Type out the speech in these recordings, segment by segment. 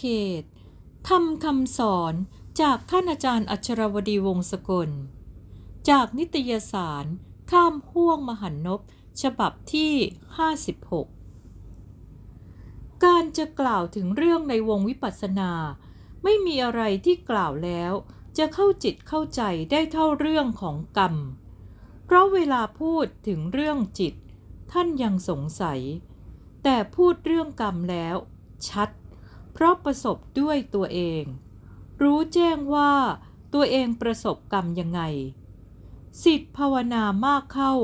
เหตุทำคำสอนจากท่านอาจารย์อัชรวดีวงศกล จากนิตยสารข้ามห่วงมหันนบฉบับที่ 56 การจะกล่าวถึงเรื่องในวงวิปัสสนา ไม่มีอะไรที่กล่าวแล้ว จะเข้าจิตเข้าใจได้เท่าเรื่องของกรรม เพราะเวลาพูดถึงเรื่องจิต ท่านยังสงสัย แต่พูดเรื่องกรรมแล้ว ชัด เพราะประสบด้วยตัวเอง รู้แจ้งว่าตัวเองประสบกรรมยังไง สิทธิภาวนามากเข้า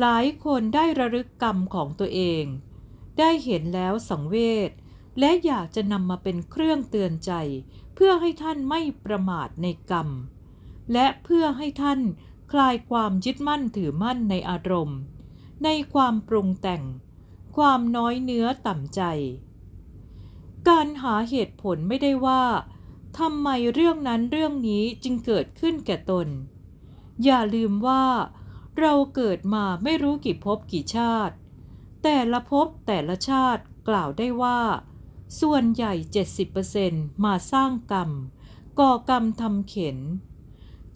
หลายคนได้ระลึกกรรมของตัวเอง ได้เห็นแล้วสังเวชและอยากจะนำมาเป็นเครื่องเตือนใจ เพื่อให้ท่านไม่ประมาทในกรรม และเพื่อให้ท่านคลายความยึดมั่นถือมั่นในอารมณ์ ในความปรุงแต่ง ความน้อยเนื้อต่ำใจ การหาเหตุผลไม่ได้ว่าทำไมเรื่องนั้นเรื่องนี้จึงเกิดขึ้นแก่ตน อย่าลืมว่า เราเกิดมาไม่รู้กี่ภพกี่ชาติ แต่ละภพแต่ละชาติกล่าวได้ว่า ส่วนใหญ่ 70%มาสร้างกรรม ก่อกรรมทำเข็น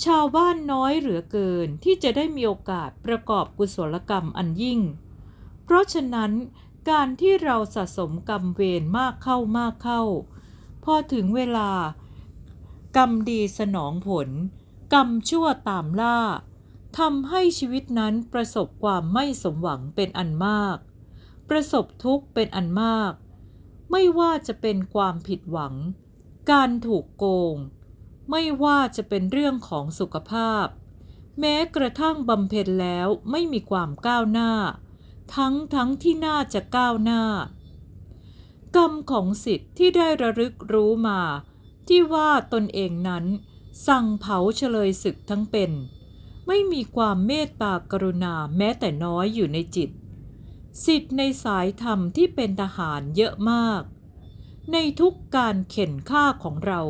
ชาวบ้านน้อยเหลือเกินที่จะได้มีโอกาสประกอบกุศลกรรมอันยิ่ง เพราะฉะนั้น การที่เราสะสมกรรมเวรมากเข้ามากเข้า พอถึงเวลา กรรมดีสนองผล กรรมชั่วตามล่าทำให้ชีวิตนั้นประสบความไม่สมหวังเป็นอันมาก ประสบทุกข์เป็นอันมาก ไม่ว่าจะเป็นความผิดหวัง การถูกโกง ไม่ว่าจะเป็นเรื่องของสุขภาพ แม้กระทั่งบำเพ็ญแล้วไม่มีความก้าวหน้า ทั้งทั้งที่น่าจะก้าวหน้า กรรมของสิทธิ์ที่ได้ระลึกรู้มา ที่ว่าตนเองนั้น สั่งเผาเฉลยศึกทั้งเป็น ไม่มีความเมตตากรุณาแม้แต่น้อยอยู่ในจิต สิทธิ์ในสายธรรมที่เป็นทหารเยอะมาก ในทุกการเข็นฆ่าของเรา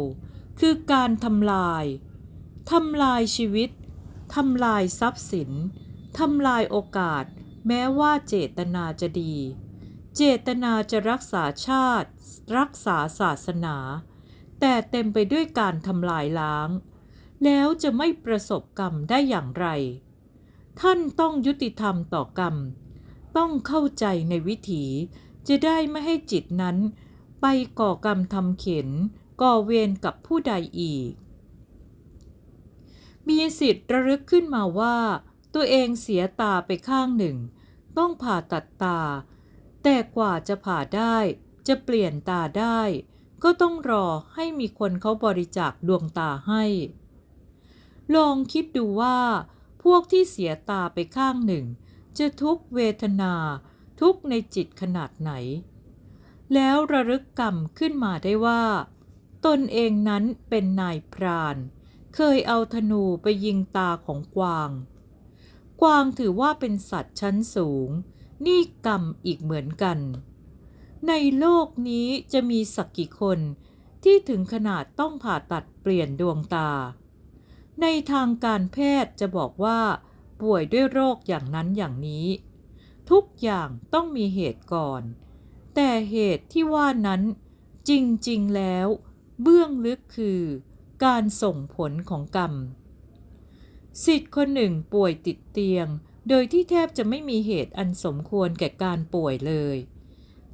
คือการทำลายทำลายชีวิตทำลายทรัพย์สินทำลายโอกาส แม้ว่าเจตนาจะดี เจตนาจะรักษาชาติ รักษาศาสนา แต่เต็มไปด้วยการทำลายล้าง แล้วจะไม่ประสบกรรมได้อย่างไร ท่านต้องยุติธรรมต่อกรรม ต้องเข้าใจในวิถีจะได้ไม่ให้จิตนั้นไปก่อกรรมทำเข็น ก่อเวรกับผู้ใดอีก มีสิทธิ์ระลึกขึ้นมาว่า ตัวเองเสียตาไปข้างหนึ่ง ต้องผ่าตัดตา แต่กว่าจะผ่าได้ จะเปลี่ยนตาได้ ก็ต้องรอให้มีคนเขาบริจาคดวงตาให้ ลองคิดดูว่า พวกที่เสียตาไปข้างหนึ่ง จะทุกเวทนา ทุกในจิตขนาดไหน แล้วระลึกกรรมขึ้นมาได้ว่า ตนเองนั้นเป็นนายพราน เคยเอาธนูไปยิงตาของกวาง กวางถือว่าเป็นสัตว์ชั้นสูง นี่กรรมอีกเหมือนกัน ในโลกนี้จะมีสักกี่คนที่ถึงขนาดต้องผ่าตัดเปลี่ยนดวงตา ในทางการแพทย์จะบอกว่าป่วยด้วยโรคอย่างนั้นอย่างนี้ ทุกอย่างต้องมีเหตุก่อน แต่เหตุที่ว่านั้นจริงๆแล้ว เบื้องลึกคือการส่งผลของกรรม สิทธิ์คนหนึ่งป่วยติดเตียง โดยที่แทบจะไม่มีเหตุอันสมควรแก่การป่วยเลย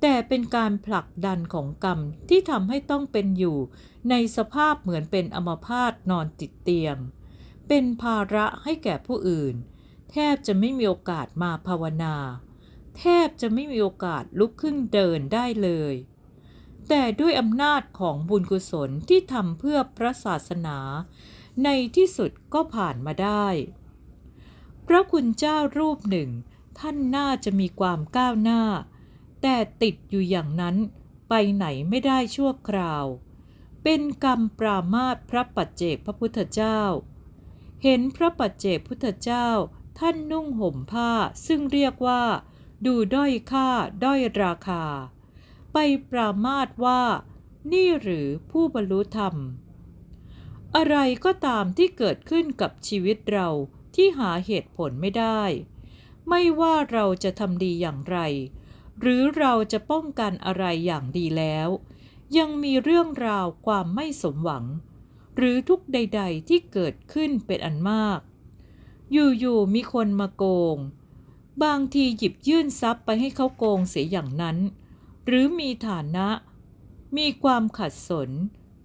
แต่เป็นการผลักดันของกรรมที่ทำให้ต้องเป็นอยู่ ในสภาพเหมือนเป็นอมพาตนอนติดเตียง เป็นภาระให้แก่ผู้อื่น แทบจะไม่มีโอกาสมาภาวนา แทบจะไม่มีโอกาสลุกขึ้นเดินได้เลยแต่ด้วยอำนาจของบุญกุศลที่ทำเพื่อพระศาสนา ในที่สุดก็ผ่านมาได้ พระคุณเจ้ารูปหนึ่ง ท่านน่าจะมีความก้าวหน้า แต่ติดอยู่อย่างนั้นไปไหนไม่ได้ชั่วคราว เป็นกรรมปรามาสพระปัจเจกพระพุทธเจ้า เห็นพระปัจเจกพุทธเจ้าท่านนุ่งห่มผ้าซึ่งเรียกว่า ดูด้อยค่าด้อยราคา ไปปรามาสว่า นี่หรือผู้บรรลุธรรม อะไรก็ตามที่เกิดขึ้นกับชีวิตเราที่หาเหตุผลไม่ได้ ไม่ว่าเราจะทำดีอย่างไร หรือเราจะป้องกันอะไรอย่างดีแล้ว ยังมีเรื่องราวความไม่สมหวัง หรือทุกใด ๆ ที่เกิดขึ้นเป็นอันมาก อยู่ ๆ มีคนมาโกง บางทีหยิบยื่นทรัพย์ไปให้เขาโกงเสียอย่างนั้น หรือมีฐานะ มีความขัดสน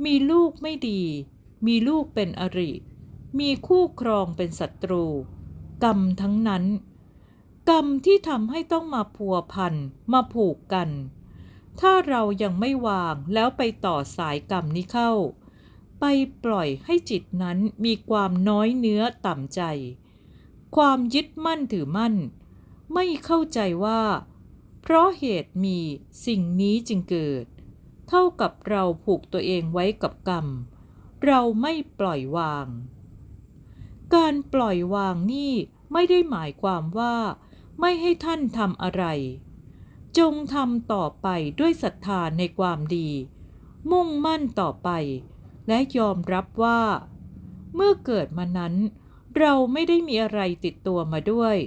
มีลูกไม่ดี มีลูกเป็นอริ มีคู่ครองเป็นศัตรู กรรมทั้งนั้น กรรมที่ทำให้ต้องมาพัวพันมาผูกกัน ถ้าเรายังไม่วางแล้วไปต่อสายกรรมนี้เข้า ไปปล่อยให้จิตนั้นมีความน้อยเนื้อต่ำใจ ความยึดมั่นถือมั่น ไม่เข้าใจว่า เพราะเหตุมีสิ่งนี้จึงเกิด เท่ากับเราผูกตัวเองไว้กับกรรม เราไม่ปล่อยวาง การปล่อยวางนี่ไม่ได้หมายความว่า ไม่ให้ท่านทำอะไร จงทำต่อไปด้วยศรัทธาในความดี มุ่งมั่นต่อไป และยอมรับว่า เมื่อเกิดมานั้น เราไม่ได้มีอะไรติดตัวมาด้วย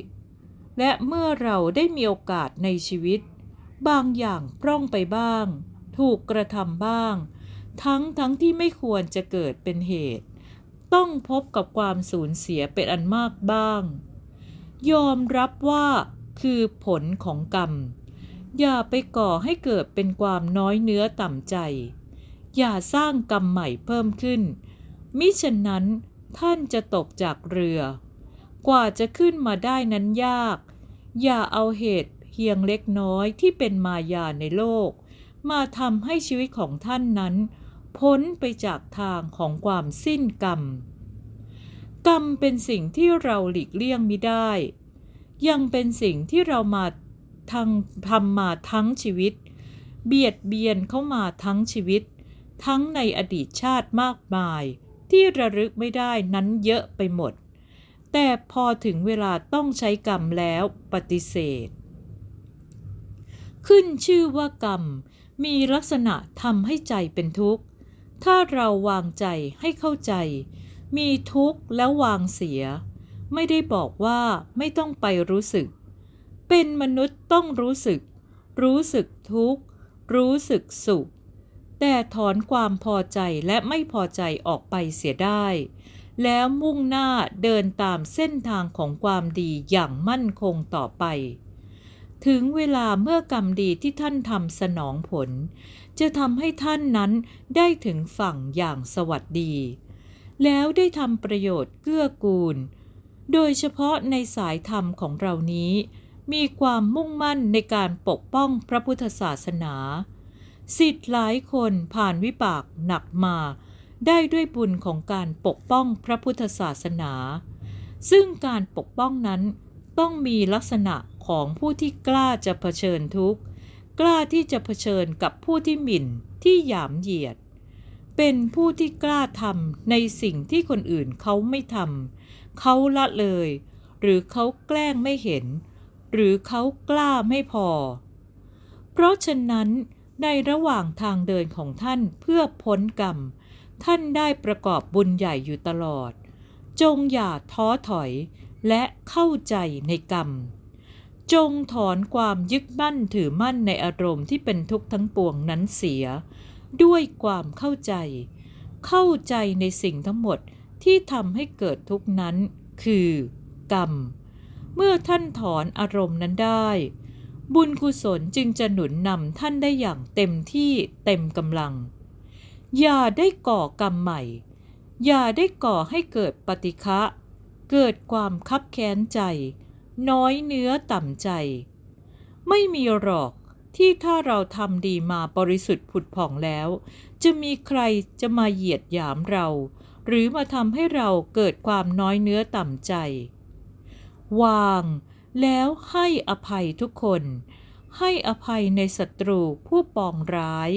และเมื่อเราได้มีโอกาสในชีวิต บางอย่างพร่องไปบ้าง ถูกกระทำบ้าง ทั้งทั้งที่ไม่ควรจะเกิดเป็นเหตุ ต้องพบกับความสูญเสียเป็นอันมากบ้าง ยอมรับว่าคือผลของกรรม อย่าไปก่อให้เกิดเป็นความน้อยเนื้อต่ำใจ อย่าสร้างกรรมใหม่เพิ่มขึ้น มิฉะนั้นท่านจะตกจากเรือ กว่าจะขึ้นมาได้นั้นยาก อย่าเอาเหตุเพียงเล็กน้อยที่เป็นมายาในโลก มาทำให้ชีวิตของท่านนั้น พ้นไปจากทางของความสิ้นกรรม กรรมเป็นสิ่งที่เราหลีกเลี่ยงไม่ได้ ยังเป็นสิ่งที่เรามาทางทำมาทั้งชีวิต เบียดเบียนเข้ามาทั้งชีวิต ทั้งในอดีตชาติมากมาย ที่ระลึกไม่ได้นั้นเยอะไปหมด แต่พอถึงเวลาต้องใช้กรรมแล้วปฏิเสธ ขึ้นชื่อว่ากรรมมีลักษณะทำให้ใจเป็นทุกข์ ถ้าเราวางใจให้เข้าใจ มีทุกข์แล้ววางเสีย ไม่ได้บอกว่าไม่ต้องไปรู้สึก เป็นมนุษย์ต้องรู้สึก รู้สึกทุกข์ รู้สึกสุข แต่ถอนความพอใจและไม่พอใจออกไปเสียได้ แล้วมุ่งหน้าเดินตามเส้นทางของความดีอย่างมั่นคงต่อไป ถึงเวลาเมื่อกรรมดีที่ท่านทำสนองผล จะทำให้ท่านนั้นได้ถึงฝั่งอย่างสวัสดี แล้วได้ทำประโยชน์เกื้อกูล โดยเฉพาะในสายธรรมของเรานี้ มีความมุ่งมั่นในการปกป้องพระพุทธศาสนา สิทธิ์หลายคนผ่านวิบากหนักมา ได้ด้วยบุญของการปกป้องพระพุทธศาสนา ซึ่งการปกป้องนั้น ต้องมีลักษณะของผู้ที่กล้าจะเผชิญทุกข์กล้าที่จะเผชิญกับผู้ที่หมิ่นที่หยามเหยียด เป็นผู้ที่กล้าทำในสิ่งที่คนอื่นเขาไม่ทำเขาละเลย หรือเขาแกล้งไม่เห็น หรือเขากล้าไม่พอ เพราะฉะนั้นในระหว่างทางเดินของท่านเพื่อพ้นกรรม ท่านได้ประกอบบุญใหญ่อยู่ตลอด จงอย่าท้อถอย และเข้าใจในกรรม จงถอนความยึดมั่นถือมั่นในอารมณ์ที่เป็นทุกข์ทั้งปวงนั้นเสีย ด้วยความเข้าใจ เข้าใจในสิ่งทั้งหมดที่ทำให้เกิดทุกข์นั้น คือกรรม เมื่อท่านถอนอารมณ์นั้นได้ บุญกุศลจึงจะหนุนนำท่านได้อย่างเต็มที่เต็มกำลัง อย่าได้ก่อกรรมใหม่ อย่าได้ก่อให้เกิดปฏิฆะ เกิดความคับแค้นใจ น้อยเนื้อต่ำใจ ไม่มีหรอกที่ถ้าเราทำดีมาบริสุทธิ์ผุดผ่องแล้ว จะมีใครจะมาเหยียดหยามเรา หรือมาทำให้เราเกิดความน้อยเนื้อต่ำใจ วางแล้วให้อภัยทุกคน ให้อภัยในศัตรูผู้ปองร้าย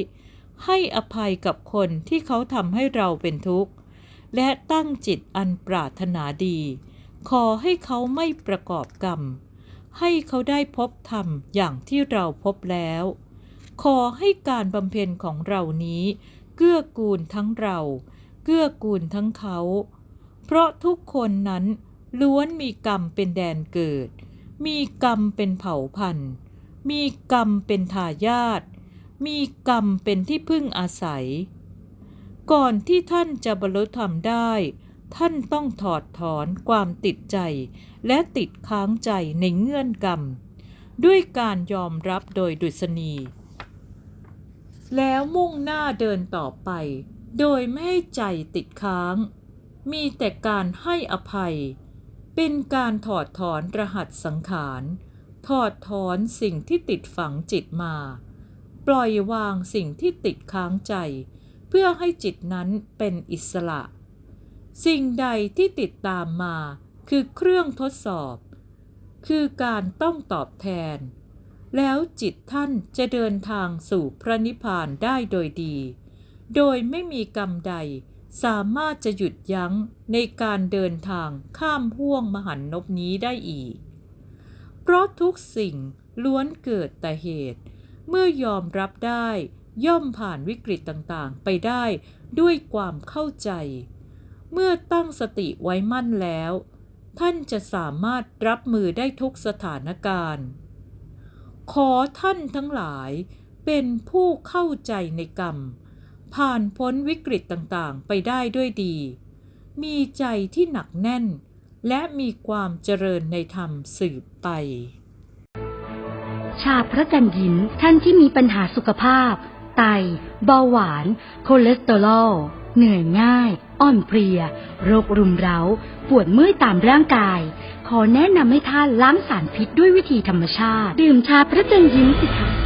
ให้อภัยกับคนที่เขาทำให้เราเป็นทุกข์ และตั้งจิตอันปรารถนาดี ขอให้เขาไม่ประกอบกรรม ให้เขาได้พบธรรมอย่างที่เราพบแล้ว ขอให้การบำเพ็ญของเรานี้เกื้อกูลทั้งเรา เกื้อกูลทั้งเขา เพราะทุกคนนั้นล้วนมีกรรมเป็นแดนเกิด มีกรรมเป็นเผ่าพันธุ์ มีกรรมเป็นทายาทมีกรรมเป็นที่พึ่งอาศัย ก่อนที่ท่านจะบรรลุธรรมได้ ท่านต้องถอดถอนความติดใจ และติดค้างใจในเงื่อนกรรม ด้วยการยอมรับโดยดุษณีแล้วมุ่งหน้าเดินต่อไป โดยไม่ให้ใจติดค้าง มีแต่การให้อภัย เป็นการถอดถอนรหัสสังขาร ถอดถอนสิ่งที่ติดฝังจิตมา ปล่อยวางสิ่งที่ติดค้างใจ พื่อให้จิตนั้นเป็นอิสระ สิ่งใดที่ติดตามมาคือเครื่องทดสอบ คือการต้องตอบแทน แล้วจิตท่านจะเดินทางสู่พระนิพพานได้โดยดี โดยไม่มีกรรมใดสามารถจะหยุดยั้งในการเดินทางข้ามห่วงมหันนบนี้ได้อีก เพราะทุกสิ่งล้วนเกิดแต่เหตุ เมื่อยอมรับได้ ย่อมผ่านวิกฤตต่างๆ ไปได้ด้วยความเข้าใจ เมื่อตั้งสติไว้มั่นแล้ว ท่านจะสามารถรับมือได้ทุกสถานการณ์ ขอท่านทั้งหลายเป็นผู้เข้าใจในกรรม ผ่านพ้นวิกฤตต่างๆ ไปได้ด้วยดี มีใจที่หนักแน่น และมีความเจริญในธรรมสืบไปชาพระกันยิ้มท่านที่มีปัญหาสุขภาพ ไต เบาหวาน คอเลสเตอรอล เหนื่อยง่าย อ่อนเพลีย โรครุมเร้า ปวดเมื่อยตามร่างกาย ขอแนะนำให้ท่านล้างสารพิษด้วยวิธีธรรมชาติ ดื่มชาพระจันยิ้มสิคะ